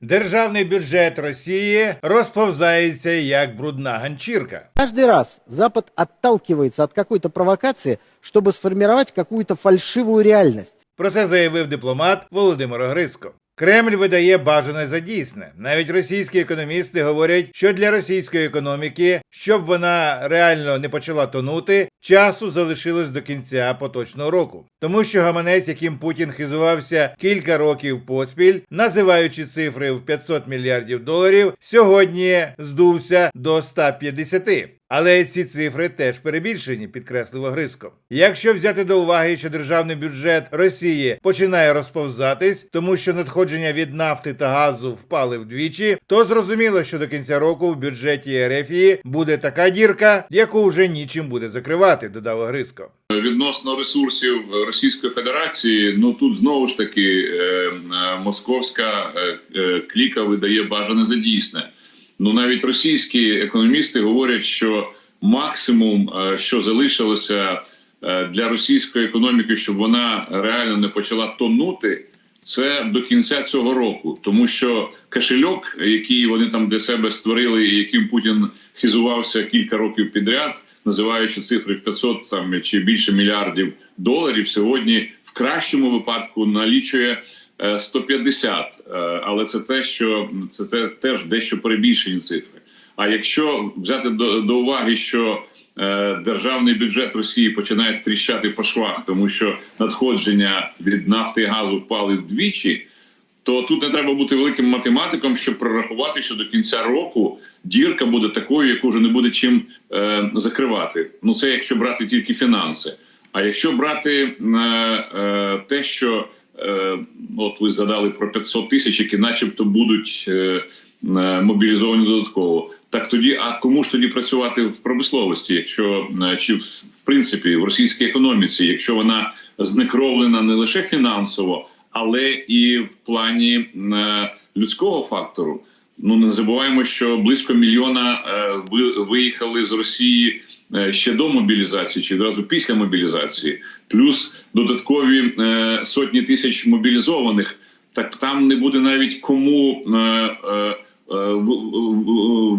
Державний бюджет Росії розповзається як брудна ганчірка. Каждый раз Запад отталкивается от какой-то провокации, чтобы сформировать какую-то фальшивую реальность. Про це заявив дипломат Володимир Огриско. Кремль видає бажане за дійсне. Навіть російські економісти говорять, що для російської економіки, щоб вона реально не почала тонути, часу залишилось до кінця поточного року. Тому що гаманець, яким Путін хизувався кілька років поспіль, називаючи цифри в 500 мільярдів доларів, сьогодні здувся до 150. Але ці цифри теж перебільшені, підкреслив Огриско. Якщо взяти до уваги, що державний бюджет Росії починає розповзатись, тому що надходження від нафти та газу впали вдвічі, то зрозуміло, що до кінця року в бюджеті РФії буде така дірка, яку вже нічим буде закривати, додав Огриско. Відносно ресурсів Російської Федерації, ну тут знову ж таки е, е, московська е, кліка видає бажане за дійсне. Ну навіть російські економісти говорять, що максимум, що залишилося для російської економіки, щоб вона реально не почала тонути, це до кінця цього року, тому що кошельок, який вони там для себе створили, і яким Путін хизувався кілька років підряд, називаючи цифри 500 там чи більше мільярдів доларів, сьогодні в кращому випадку налічує е, 150. Е, Але це те, що це, це теж дещо перебільшені цифри. А якщо взяти до, до уваги, що е, державний бюджет Росії починає тріщати по швах, тому що надходження від нафти і газу впали вдвічі, то тут не треба бути великим математиком, щоб прорахувати, що до кінця року дірка буде такою, яку вже не буде чим е, закривати. Ну це якщо брати тільки фінанси. А якщо брати е, е, те, що е, от ви згадали про 500 тисяч, які, начебто, будуть е, е, мобілізовані додатково, так тоді, а кому ж тоді працювати в промисловості, якщо е, чи в принципі в російській економіці, якщо вона знекровлена не лише фінансово, але і в плані е, людського фактору. Ну не забуваємо, що близько мільйона е, ви- виїхали з Росії е, ще до мобілізації, чи одразу після мобілізації, плюс додаткові сотні тисяч мобілізованих. Так там не буде навіть кому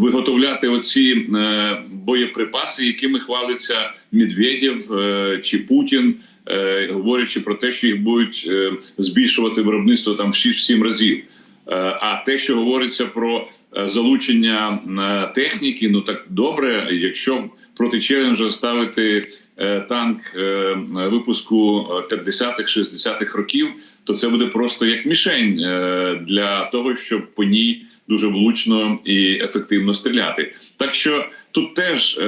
виготовляти оці боєприпаси, якими хвалиться Медведєв чи Путін, говорячи про те, що їх будуть е, збільшувати виробництво там в 6-7 разів. Е, А те, що говориться про е, залучення е, техніки, ну так добре, якщо проти челенджа ставити е, танк е, випуску е, 50-х, 60-х років, то це буде просто як мішень е, для того, щоб по ній дуже влучно і ефективно стріляти. Так що тут теж е,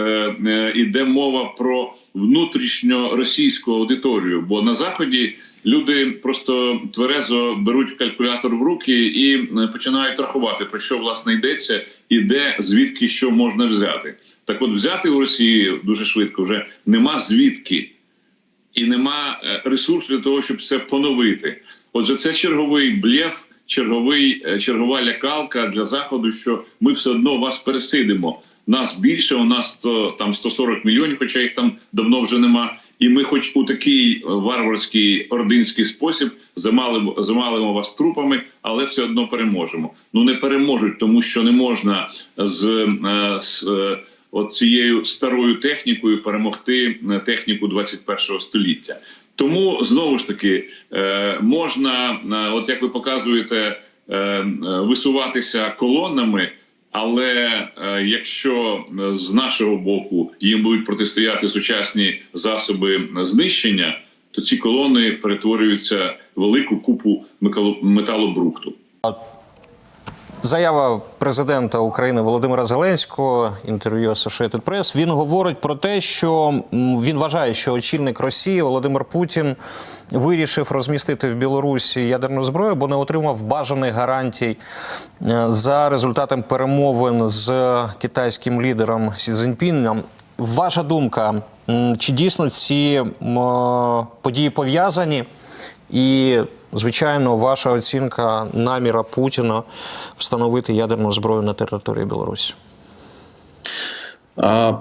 е, іде мова про внутрішньо російську аудиторію, бо на заході люди просто тверезо беруть калькулятор в руки і е, починають рахувати про що власне йдеться, і де звідки що можна взяти. Так, от взяти у Росії дуже швидко вже нема звідки і нема е, ресурсу для того, щоб це поновити. Отже, це черговий блєф, черговий чергова лякалка для заходу, що ми все одно вас пересидимо. Нас більше, у нас то там 140 мільйонів, хоча їх там давно вже нема. І ми, хоч у такий варварський ординський спосіб, замалимо, замалимо вас трупами, але все одно переможемо. Ну не переможуть, тому що не можна з, е, з е, цією старою технікою перемогти е, техніку 21 століття. Тому знову ж таки можна, от як ви показуєте, висуватися колонами. Але е, якщо е, з нашого боку їм будуть протистояти сучасні засоби знищення, то ці колони перетворюються в велику купу металобрухту. Заява президента України Володимира Зеленського, інтерв'ю Associated Press, Він говорить про те, що він вважає, що очільник Росії Володимир Путін вирішив розмістити в Білорусі ядерну зброю, бо не отримав бажаних гарантій е, за результатом перемовин з китайським лідером Сі Цзіньпіном. Ваша думка, чи дійсно ці е, події пов'язані? І, звичайно, ваша оцінка наміра Путіна встановити ядерну зброю на території Білорусі.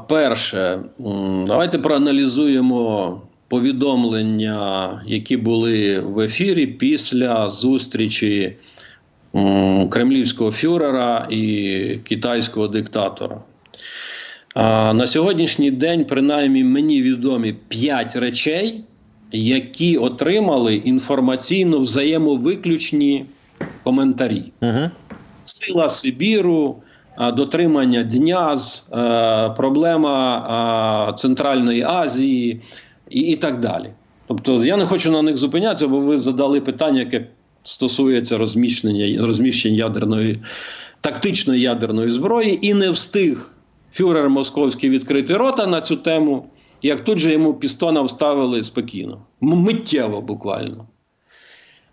Перше, давайте проаналізуємо повідомлення, які були в ефірі після зустрічі кремлівського фюрера і китайського диктатора. На сьогоднішній день, принаймні, мені відомі п'ять речей, які отримали інформаційно взаємовиключні коментарі Угу. сила Сибіру, дотримання Дняз, проблема Центральної Азії і, і так далі. Тобто я не хочу на них зупинятися, бо ви задали питання, яке стосується розміщення розміщення ядерної тактичної ядерної зброї, і не встиг фюрер московський відкрити рота на цю тему, як тут же йому пістона вставили спокійно, миттєво буквально.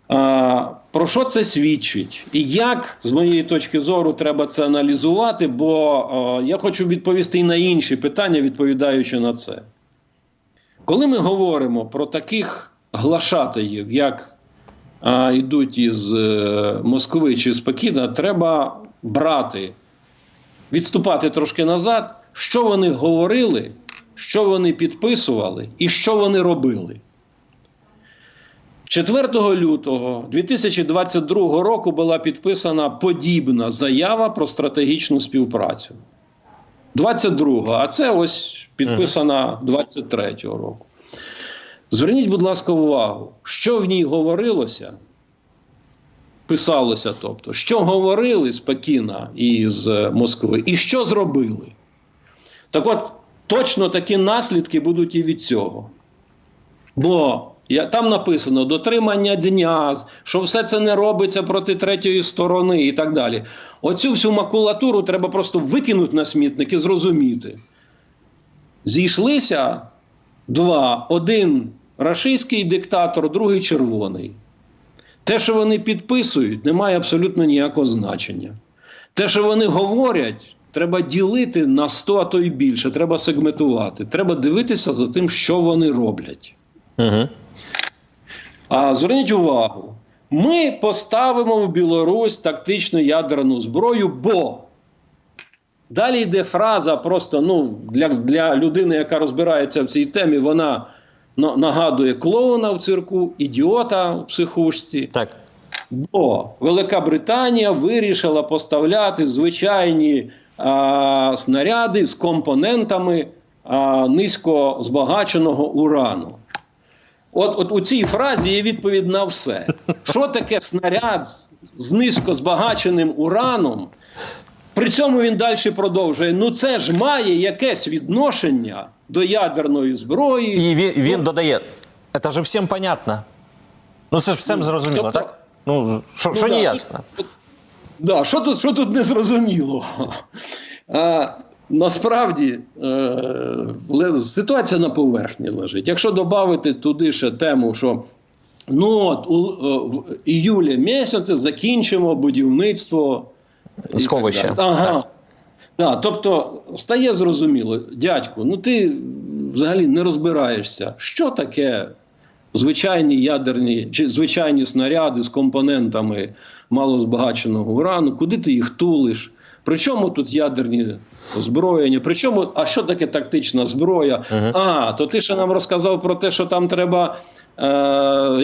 А, про що це свідчить? І як, з моєї точки зору, треба це аналізувати? Бо а, я хочу відповісти і на інші питання, відповідаючи на це. Коли ми говоримо про таких глашатаїв, як а, йдуть із е, Москви чи з Пекіна, треба брати, відступати трошки назад, що вони говорили, що вони підписували і що вони робили. 4 лютого 2022 року була підписана подібна заява про стратегічну співпрацю. 22-го, а це ось підписана 23-го року. Зверніть, будь ласка, увагу, що в ній говорилося, писалося, тобто, що говорили з Пекіна і з Москви, і що зробили. Так от, точно такі наслідки будуть і від цього. Бо я, там написано дотримання дня, що все це не робиться проти третьої сторони і так далі. Оцю всю макулатуру треба просто викинути на смітник і зрозуміти. Зійшлися два: один рашистський диктатор, другий червоний. Те, що вони підписують, не має абсолютно ніякого значення. Те, що вони говорять, треба ділити на 100, а то й більше. Треба сегментувати. Треба дивитися за тим, що вони роблять. Угу. А зверніть увагу, ми поставимо в Білорусь тактичну ядерну зброю, бо далі йде фраза просто ну, для, для людини, яка розбирається в цій темі, вона на- нагадує клоуна в цирку, ідіота в психушці. Так. Бо Велика Британія вирішила поставляти звичайні а, снаряди з компонентами а, низько збагаченого урану. От, от у цій фразі є відповідь на все. Що таке снаряд з- з низько збагаченим ураном? При цьому він далі продовжує: ну це ж має якесь відношення до ядерної зброї. І він, він додає: це ж всім понятно. Ну це ж всім зрозуміло, тобто- так? Ну, що, Ну, що да. не ясно? Да, що тут, що тут незрозуміло? А, насправді е, ситуація на поверхні лежить. Якщо додати туди ще тему, що ну, от, у, е, в іюлі місяці закінчимо будівництво Сховища. Ага. Да, тобто стає зрозуміло, дядьку, ну ти взагалі не розбираєшся, що таке звичайні ядерні чи звичайні снаряди з компонентами малозбагаченого урану, куди ти їх тулиш? Причому тут ядерні озброєння? Причому, а що таке тактична зброя? А, то ти ще нам розказав про те, що там треба е,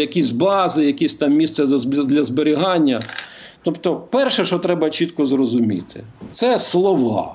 якісь бази, якісь там місце для зберігання. Тобто, перше, що треба чітко зрозуміти, це слова.